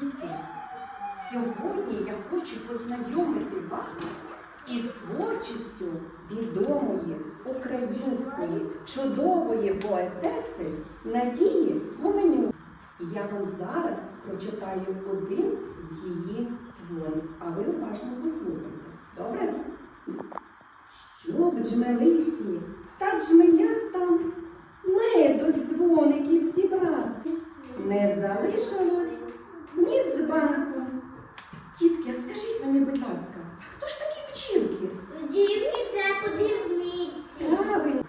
Дітки, сьогодні я хочу познайомити вас із творчістю відомої української чудової поетеси Надії Гуменюк. Я вам зараз прочитаю один з її творів, а ви уважно послухайте. Добре? Щоб джмелисі та джмелятам меду з дзвоників зібрати, не залишилось ні дзбанку. Тітки, а скажіть мені, будь ласка, а хто ж такі пчілки? Дівки це подивниці. Правильно.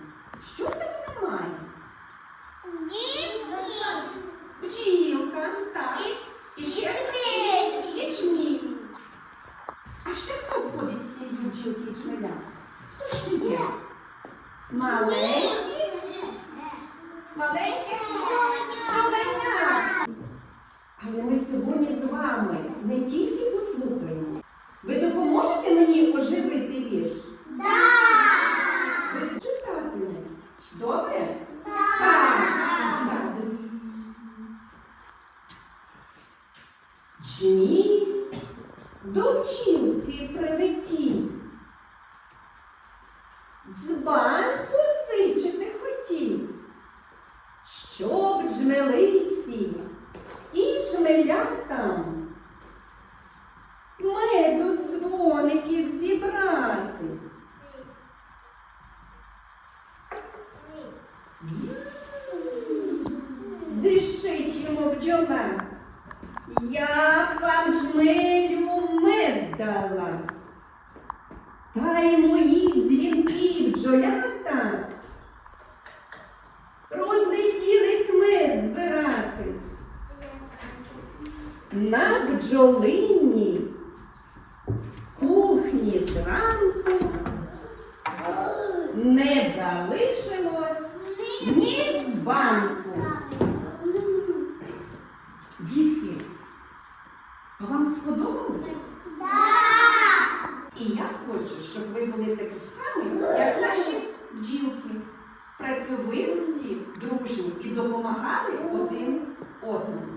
Що це вона має? Дівки. Бджілка, так. І ще Дівки. і чміль. А ще хто входить в сім'ю бджілки і чмеля? Хто ще є? Маленькі, маленькі чоленя. Але ми сьогодні з вами не тільки послухаємо. Ви допоможете мені оживити вірш? Ви читатимете? Добре? Так. Так. Жмій до пчілки прилетів. Дзбан посичити хотів, щоб джмелисі і джмелятам меду з дзвоників зібрати. Дишить йому бджола. Я вам джмелю мед дала. Та й моїх дзвінків бджолята розлетілись мед збирати. На бджолині кухні зранку не залишилось ні з банку. Дітки, а вам сподобалося? І я хочу, щоб ви були такі ж самі. Працьовиті, дружні і допомагали один одному.